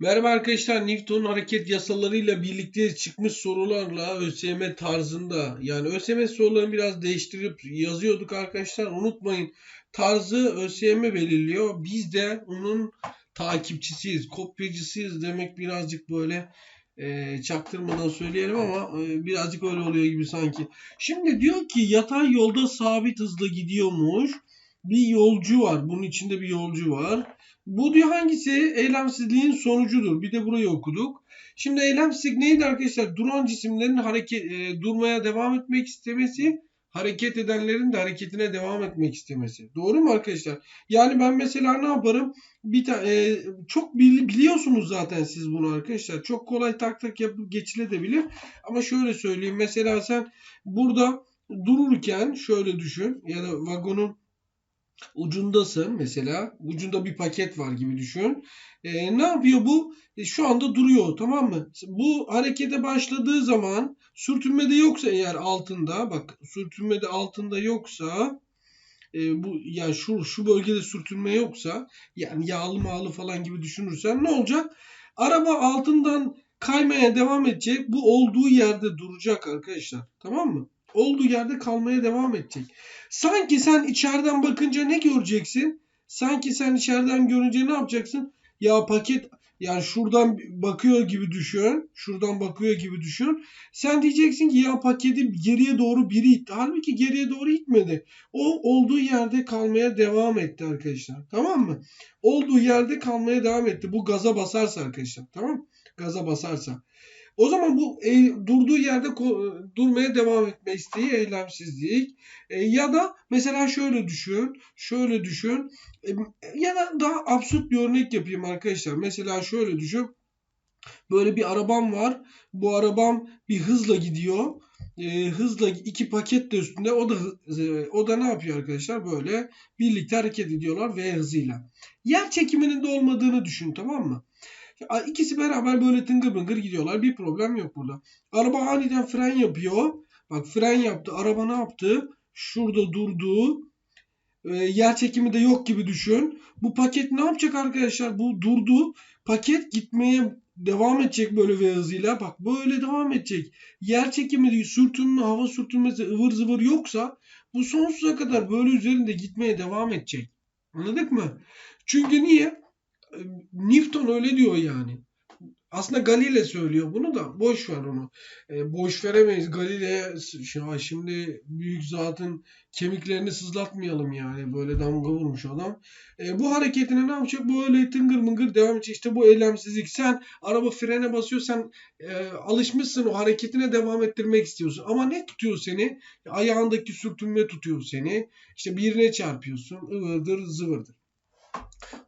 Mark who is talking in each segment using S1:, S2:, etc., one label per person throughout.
S1: Merhaba arkadaşlar, Newton hareket yasalarıyla birlikte çıkmış sorularla ÖSYM tarzında yani ÖSYM sorularını biraz değiştirip yazıyorduk arkadaşlar. Unutmayın tarzı ÖSYM belirliyor. Biz de onun takipçisiyiz, kopyacısıyız demek birazcık böyle e, çaktırmadan söyleyelim ama e, birazcık öyle oluyor gibi sanki. Şimdi diyor ki yatay yolda sabit hızla gidiyormuş. Bir yolcu var. Bunun içinde bir yolcu var. Bu diyor hangisi? Eylemsizliğin sonucudur. Bir de burayı okuduk. Şimdi eylemsizlik neydi arkadaşlar? Duran cisimlerin hareket e, durmaya devam etmek istemesi, hareket edenlerin de hareketine devam etmek istemesi. Doğru mu arkadaşlar? Yani ben mesela ne yaparım? Bir ta, e, çok bili, biliyorsunuz zaten siz bunu arkadaşlar. Çok kolay tak tak yapıp geçilebilir. Ama şöyle söyleyeyim. Mesela sen burada dururken şöyle düşün ya da vagonun ucundasın mesela. Ucunda bir paket var gibi düşün. E, ne yapıyor bu? E, şu anda duruyor tamam mı? Bu harekete başladığı zaman sürtünmede yoksa eğer altında bak sürtünmede altında yoksa e, bu yani şu şu bölgede sürtünme yoksa yani yağlı mağlı falan gibi düşünürsen ne olacak? Araba altından kaymaya devam edecek. Bu olduğu yerde duracak arkadaşlar. Tamam mı? Olduğu yerde kalmaya devam edecek. Sanki sen içeriden bakınca ne göreceksin? Sanki sen içeriden görünce ne yapacaksın? Ya paket yani şuradan bakıyor gibi düşün. Şuradan bakıyor gibi düşün. Sen diyeceksin ki ya paketi geriye doğru biri itti. Halbuki geriye doğru itmedi. O olduğu yerde kalmaya devam etti arkadaşlar. Tamam mı? Olduğu yerde kalmaya devam etti. Bu gaza basarsa arkadaşlar. Tamam Gaza basarsa. O zaman bu e, durduğu yerde durmaya devam etme isteği eylemsizlik. E, ya da mesela şöyle düşün, şöyle düşün. E, ya da daha absürt bir örnek yapayım arkadaşlar. Mesela şöyle düşün. Böyle bir arabam var. Bu arabam bir hızla gidiyor. E, hızla iki paket de üstünde. O da e, o da ne yapıyor arkadaşlar? Böyle birlikte hareket ediyorlar V hızıyla. Yer çekiminin de olmadığını düşün tamam mı? İkisi beraber böyle tıngır bıngır gidiyorlar. Bir problem yok burada. Araba aniden fren yapıyor. Bak fren yaptı. Araba ne yaptı? Şurada durdu. E, yer çekimi de yok gibi düşün. Bu paket ne yapacak arkadaşlar? Bu durdu. Paket gitmeye devam edecek böyle ve hızıyla. Bak böyle devam edecek. Yer çekimi değil, sürtünme, hava sürtünmesi ıvır zıvır yoksa bu sonsuza kadar böyle üzerinde gitmeye devam edecek. Anladık mı? Çünkü niye? Newton öyle diyor yani. Aslında Galile söylüyor bunu da boş ver onu. E, boş veremeyiz. Galile şimdi büyük zatın kemiklerini sızlatmayalım yani. Böyle damga vurmuş adam. E, bu hareketine ne yapacak? Böyle tıngır mıngır devam edecek. İşte bu eylemsizlik. Sen araba frene basıyor. Sen e, alışmışsın o hareketine devam ettirmek istiyorsun. Ama ne tutuyor seni? Ayağındaki sürtünme tutuyor seni. İşte birine çarpıyorsun. ıvırdır zıvırdır.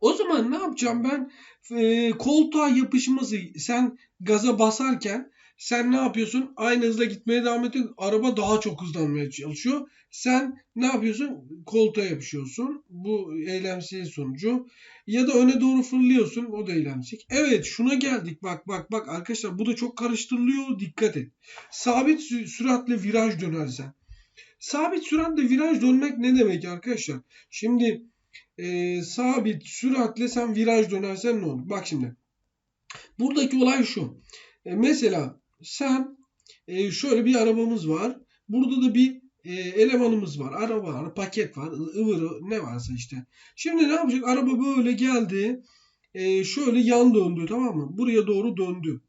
S1: O zaman ne yapacağım ben? E, koltuğa yapışması sen gaza basarken sen ne yapıyorsun? Aynı hızla gitmeye devam ediyorsun. Araba daha çok hızlanmaya çalışıyor. Sen ne yapıyorsun? Koltuğa yapışıyorsun. Bu eylemsizliğin sonucu. Ya da öne doğru fırlıyorsun. O da eylemsizlik. Evet şuna geldik. Bak bak bak arkadaşlar bu da çok karıştırılıyor. Dikkat et. Sabit süratle viraj dönersen. Sabit süratle viraj dönmek ne demek arkadaşlar? Şimdi e, sabit süratle sen viraj dönersen ne olur? Bak şimdi. Buradaki olay şu. E, mesela sen e, şöyle bir arabamız var. Burada da bir e, elemanımız var. Araba var, paket var, ıvırı ne varsa işte. Şimdi ne yapacak? Araba böyle geldi. E, şöyle yan döndü tamam mı? Buraya doğru döndü.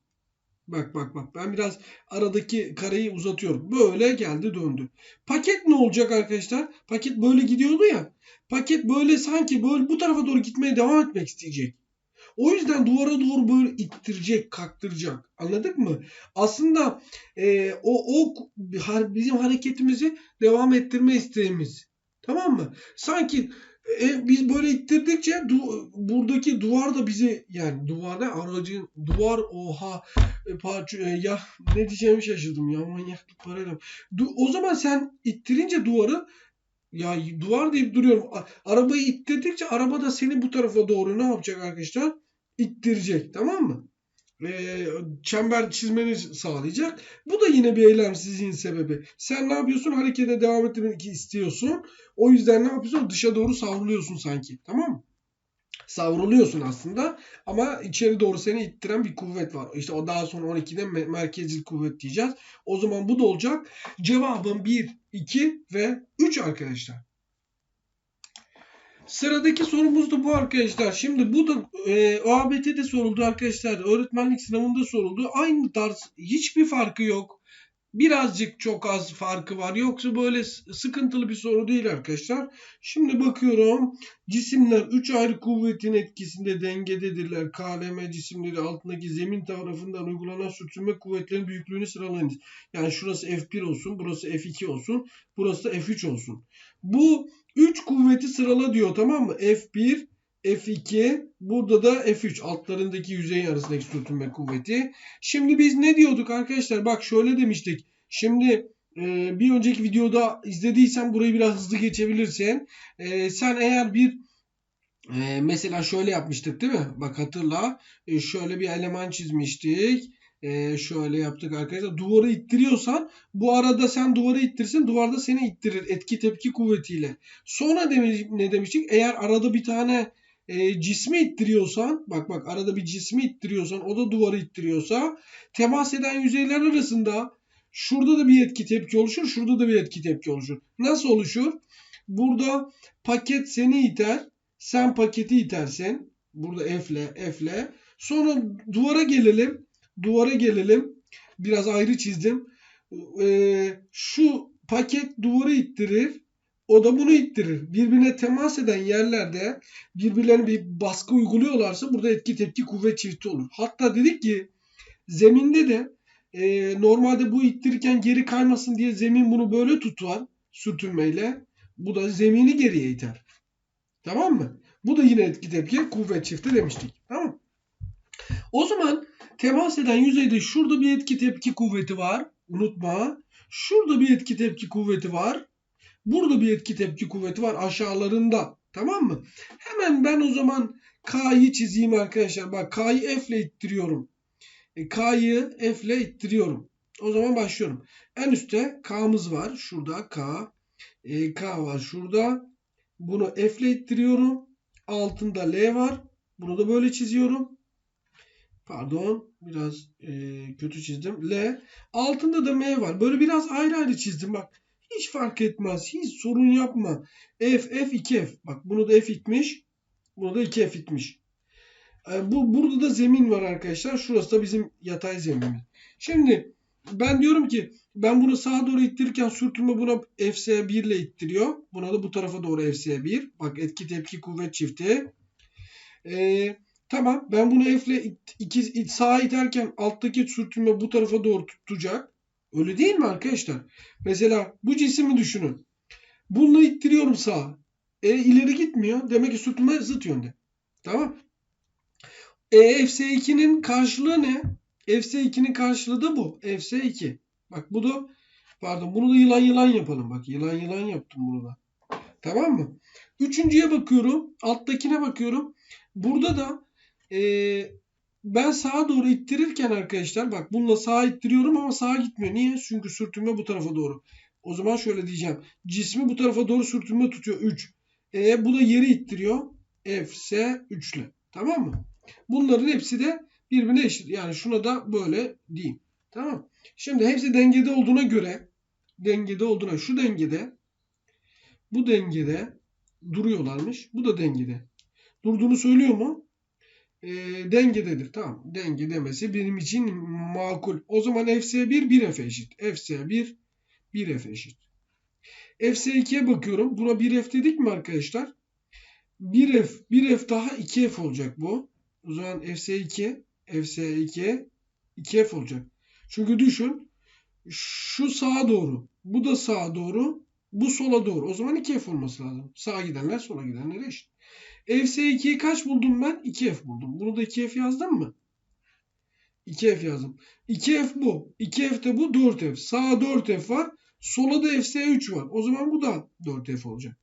S1: Bak bak bak ben biraz aradaki kareyi uzatıyorum. Böyle geldi döndü. Paket ne olacak arkadaşlar? Paket böyle gidiyordu ya. Paket böyle sanki böyle bu tarafa doğru gitmeye devam etmek isteyecek. O yüzden duvara doğru böyle ittirecek, kaktıracak. Anladık mı? Aslında e, o, o bizim hareketimizi devam ettirme isteğimiz. Tamam mı? Sanki e, biz böyle ittirdikçe du buradaki duvar da bizi yani duvarda aracın duvar oha e, parça e, ya ne diyeceğimi şaşırdım ya manyaklık parayla. Du o zaman sen ittirince duvarı ya duvar deyip duruyorum. Arabayı ittirdikçe araba da seni bu tarafa doğru ne yapacak arkadaşlar? İttirecek tamam mı? E, çember çizmeni sağlayacak. Bu da yine bir eylemsizliğin sebebi. Sen ne yapıyorsun? Harekete devam etmek istiyorsun. O yüzden ne yapıyorsun? Dışa doğru savruluyorsun sanki. Tamam mı? savruluyorsun aslında ama içeri doğru seni ittiren bir kuvvet var. İşte o daha sonra 12'de me- merkezcil kuvvet diyeceğiz. O zaman bu da olacak. Cevabım 1, 2 ve 3 arkadaşlar. Sıradaki sorumuz da bu arkadaşlar. Şimdi bu da e, OABT'de soruldu arkadaşlar. Öğretmenlik sınavında soruldu. Aynı tarz hiçbir farkı yok. Birazcık çok az farkı var. Yoksa böyle sıkıntılı bir soru değil arkadaşlar. Şimdi bakıyorum. Cisimler 3 ayrı kuvvetin etkisinde dengededirler. KLM cisimleri altındaki zemin tarafından uygulanan sürtünme kuvvetlerinin büyüklüğünü sıralayınız. Yani şurası F1 olsun, burası F2 olsun, burası da F3 olsun. Bu 3 kuvveti sırala diyor tamam mı? F1, F2, burada da F3 altlarındaki yüzey arasındaki sürtünme kuvveti. Şimdi biz ne diyorduk arkadaşlar? Bak şöyle demiştik. Şimdi e, bir önceki videoda izlediysen burayı biraz hızlı geçebilirsin. E, sen eğer bir e, mesela şöyle yapmıştık değil mi? Bak hatırla. E, şöyle bir eleman çizmiştik. E, şöyle yaptık arkadaşlar. Duvarı ittiriyorsan bu arada sen duvarı ittirsin. Duvarda seni ittirir etki tepki kuvvetiyle. Sonra demiş, ne demiştik? Eğer arada bir tane e, cismi ittiriyorsan bak bak arada bir cismi ittiriyorsan o da duvarı ittiriyorsa temas eden yüzeyler arasında şurada da bir etki tepki oluşur. Şurada da bir etki tepki oluşur. Nasıl oluşur? Burada paket seni iter. Sen paketi itersin. Burada F'le F'le. Sonra duvara gelelim. Duvara gelelim. Biraz ayrı çizdim. Ee, şu paket duvarı ittirir. O da bunu ittirir. Birbirine temas eden yerlerde birbirlerine bir baskı uyguluyorlarsa burada etki tepki kuvvet çifti olur. Hatta dedik ki zeminde de e, normalde bu ittirirken geri kaymasın diye zemin bunu böyle tutar sürtünmeyle. Bu da zemini geriye iter. Tamam mı? Bu da yine etki tepki kuvvet çifti demiştik. Tamam? O zaman temas eden yüzeyde şurada bir etki tepki kuvveti var. Unutma. Şurada bir etki tepki kuvveti var. Burada bir etki tepki kuvveti var aşağılarında. Tamam mı? Hemen ben o zaman K'yı çizeyim arkadaşlar. Bak K'yı F ile ittiriyorum. E, K'yı F ile ittiriyorum. O zaman başlıyorum. En üstte K'mız var. Şurada K. E, K var şurada. Bunu F ile ittiriyorum. Altında L var. Bunu da böyle çiziyorum. Pardon. Biraz e, kötü çizdim. L. Altında da M var. Böyle biraz ayrı ayrı çizdim. Bak. Hiç fark etmez. Hiç sorun yapma. F, F, 2F. Bak bunu da F itmiş. Bunu da 2F itmiş. E, bu, burada da zemin var arkadaşlar. Şurası da bizim yatay zeminimiz. Şimdi ben diyorum ki ben bunu sağa doğru ittirirken sürtünme buna FC1 ile ittiriyor. Buna da bu tarafa doğru FC1. Bak etki tepki kuvvet çifti. Ee, tamam ben bunu F ile it, sağa iterken alttaki sürtünme bu tarafa doğru tutacak. Öyle değil mi arkadaşlar? Mesela bu cisimi düşünün. Bunu ittiriyorum sağa. E, ileri gitmiyor. Demek ki sürtünme zıt yönde. Tamam. E, FC2'nin karşılığı ne? FC2'nin karşılığı da bu. FC2. Bak bu da pardon bunu da yılan yılan yapalım. Bak yılan yılan yaptım bunu da. Tamam mı? Üçüncüye bakıyorum. Alttakine bakıyorum. Burada da e, ben sağa doğru ittirirken arkadaşlar bak bununla sağa ittiriyorum ama sağa gitmiyor. Niye? Çünkü sürtünme bu tarafa doğru. O zaman şöyle diyeceğim. Cismi bu tarafa doğru sürtünme tutuyor. 3. E, bu da yeri ittiriyor. Fs 3 ile. Tamam mı? Bunların hepsi de birbirine eşit. Yani şuna da böyle diyeyim. Tamam. Şimdi hepsi dengede olduğuna göre dengede olduğuna şu dengede bu dengede duruyorlarmış. Bu da dengede. Durduğunu söylüyor mu? E, dengededir. Tamam. Denge demesi benim için makul. O zaman FC1 1F eşit. FC1 1F eşit. FC2'ye bakıyorum. Buna 1F dedik mi arkadaşlar? 1F, 1F daha 2F olacak bu. O zaman FC2, FC2 2F olacak. Çünkü düşün şu sağa doğru, bu da sağa doğru, bu sola doğru. O zaman 2F olması lazım. Sağa gidenler sola gidenlere eşit. FC2'yi kaç buldum ben? 2F buldum. Bunu da 2F yazdım mı? 2F yazdım. 2F bu. 2F de bu 4F. Sağa 4F var. Sola da FC3 var. O zaman bu da 4F olacak.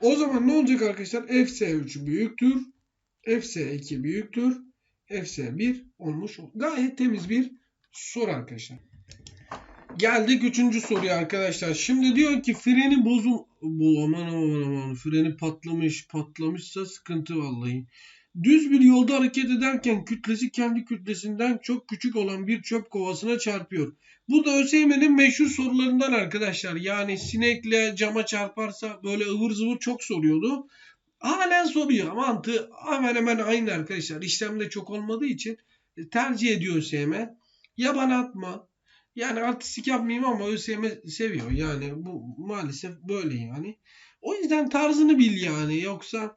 S1: O zaman ne olacak arkadaşlar? FC3 büyüktür. FC2 büyüktür. FC1 olmuş. Gayet temiz bir soru arkadaşlar. Geldik üçüncü soruya arkadaşlar. Şimdi diyor ki freni bozul... Bu aman aman aman freni patlamış patlamışsa sıkıntı vallahi. Düz bir yolda hareket ederken kütlesi kendi kütlesinden çok küçük olan bir çöp kovasına çarpıyor. Bu da ÖSYM'nin meşhur sorularından arkadaşlar. Yani sinekle cama çarparsa böyle ıvır zıvır çok soruyordu. Halen soruyor. Mantığı hemen hemen aynı arkadaşlar. İşlemde çok olmadığı için tercih ediyor ÖSYM. Ya bana atma yani artistik yapmayayım ama ÖSYM seviyor. Yani bu maalesef böyle yani. O yüzden tarzını bil yani. Yoksa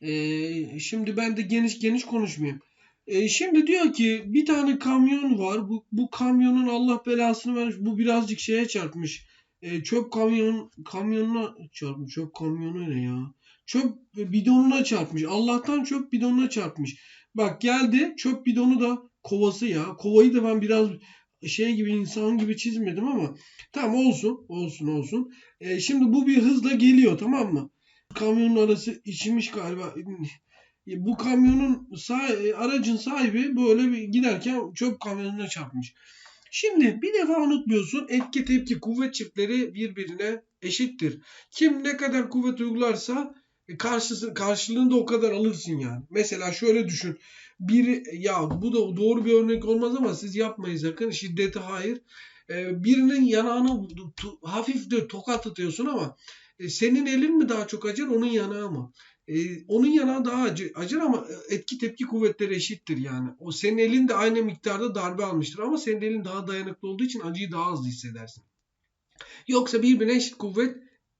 S1: e, şimdi ben de geniş geniş konuşmayayım. E, şimdi diyor ki bir tane kamyon var. Bu, bu kamyonun Allah belasını vermiş. Bu birazcık şeye çarpmış. E, çöp kamyon kamyonuna çarpmış. Çöp kamyonu ne ya? Çöp bidonuna çarpmış. Allah'tan çöp bidonuna çarpmış. Bak geldi çöp bidonu da kovası ya. Kovayı da ben biraz şey gibi insan gibi çizmedim ama tamam olsun olsun olsun. E, şimdi bu bir hızla geliyor tamam mı? Kamyonun arası içmiş galiba. E, Bu kamyonun e, aracın sahibi böyle bir giderken çöp kamyonuna çarpmış. Şimdi bir defa unutmuyorsun etki tepki kuvvet çiftleri birbirine eşittir. Kim ne kadar kuvvet uygularsa e, karşısı, karşılığında o kadar alırsın yani. Mesela şöyle düşün. Biri ya bu da doğru bir örnek olmaz ama siz yapmayın sakın. Şiddeti hayır. Ee, birinin yanağını tu- hafif de tokat atıyorsun ama e, senin elin mi daha çok acır onun yanağı mı? Ee, onun yanağı daha acı, acır ama e, etki tepki kuvvetleri eşittir yani. O senin elin de aynı miktarda darbe almıştır ama senin elin daha dayanıklı olduğu için acıyı daha hızlı hissedersin. Yoksa birbirine eşit kuvvet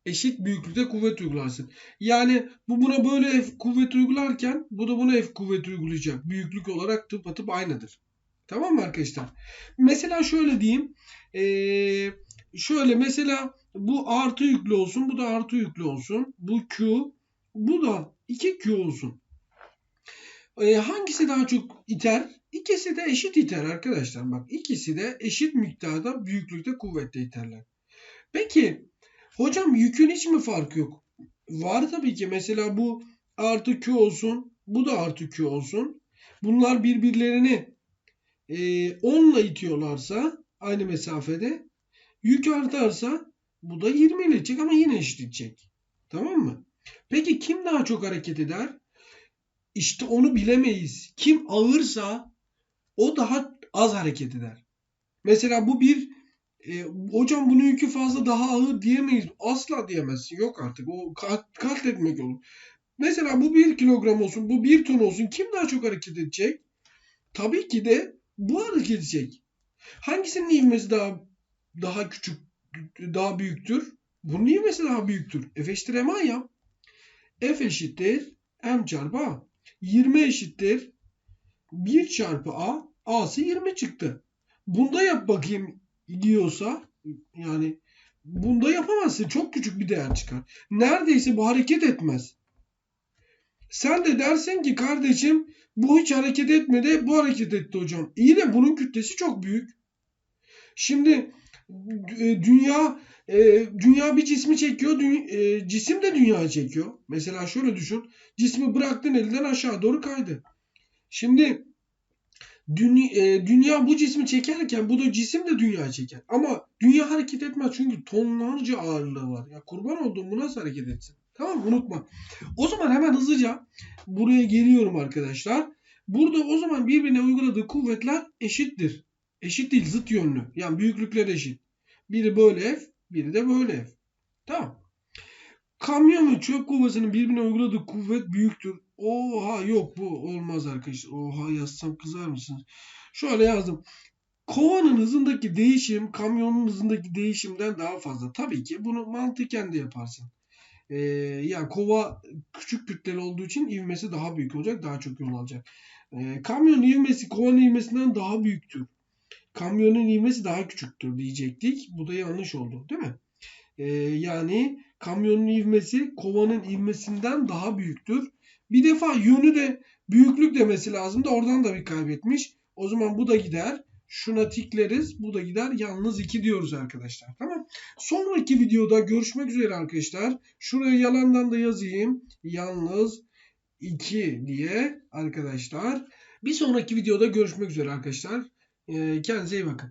S1: eşit büyüklükte kuvvet uygularsın. Yani bu buna böyle F kuvvet uygularken bu da buna F kuvvet uygulayacak. Büyüklük olarak tıpatıp aynıdır. Tamam mı arkadaşlar? Mesela şöyle diyeyim. Ee, şöyle mesela bu artı yüklü olsun. Bu da artı yüklü olsun. Bu Q. Bu da 2Q olsun. Ee, hangisi daha çok iter? İkisi de eşit iter arkadaşlar. Bak ikisi de eşit miktarda büyüklükte kuvvette iterler. Peki hocam yükün hiç mi farkı yok? Var tabii ki. Mesela bu artı Q olsun. Bu da artı Q olsun. Bunlar birbirlerini e, 10 ile itiyorlarsa aynı mesafede yük artarsa bu da 20 ile itecek ama yine eşit itecek. Tamam mı? Peki kim daha çok hareket eder? İşte onu bilemeyiz. Kim ağırsa o daha az hareket eder. Mesela bu bir e, hocam bunun yükü fazla daha ağır diyemeyiz. Asla diyemezsin. Yok artık. O kat, katletmek olur. Mesela bu 1 kilogram olsun, bu 1 ton olsun. Kim daha çok hareket edecek? Tabii ki de bu hareket edecek. Hangisinin ivmesi daha daha küçük, daha büyüktür? Bunun ivmesi daha büyüktür. F eşittir ma ya. F eşittir m çarpı a. 20 eşittir 1 çarpı a. A'sı 20 çıktı. Bunda yap bakayım diyorsa yani bunda yapamazsın. Çok küçük bir değer çıkar. Neredeyse bu hareket etmez. Sen de dersin ki kardeşim bu hiç hareket etmedi, bu hareket etti hocam. İyi de bunun kütlesi çok büyük. Şimdi e, dünya e, dünya bir cismi çekiyor, e, cisim de dünyayı çekiyor. Mesela şöyle düşün, cismi bıraktın elinden aşağı doğru kaydı. Şimdi dünya, e, dünya bu cismi çekerken bu da cisim de dünyayı çeker. Ama dünya hareket etmez çünkü tonlarca ağırlığı var. Ya kurban olduğum bu nasıl hareket etsin? Tamam? Unutma. O zaman hemen hızlıca buraya geliyorum arkadaşlar. Burada o zaman birbirine uyguladığı kuvvetler eşittir. Eşit değil, zıt yönlü. Yani büyüklükleri eşit. Biri böyle F, biri de böyle F. Tamam. Kamyon ve çöp kovasının birbirine uyguladığı kuvvet büyüktür. Oha yok bu olmaz arkadaşlar. Oha yazsam kızar mısınız? Şöyle yazdım. Kovanın hızındaki değişim kamyonun hızındaki değişimden daha fazla. Tabii ki bunu mantıken de yaparsın. Ee, yani kova küçük kütleli olduğu için ivmesi daha büyük olacak. Daha çok yol alacak. Ee, kamyonun ivmesi kovanın ivmesinden daha büyüktür. Kamyonun ivmesi daha küçüktür diyecektik. Bu da yanlış oldu değil mi? Ee, yani kamyonun ivmesi kovanın ivmesinden daha büyüktür. Bir defa yönü de büyüklük demesi lazım da oradan da bir kaybetmiş. O zaman bu da gider. Şuna tikleriz. Bu da gider. Yalnız 2 diyoruz arkadaşlar. Tamam. Sonraki videoda görüşmek üzere arkadaşlar. Şuraya yalandan da yazayım. Yalnız 2 diye arkadaşlar. Bir sonraki videoda görüşmek üzere arkadaşlar. Ee, kendinize iyi bakın.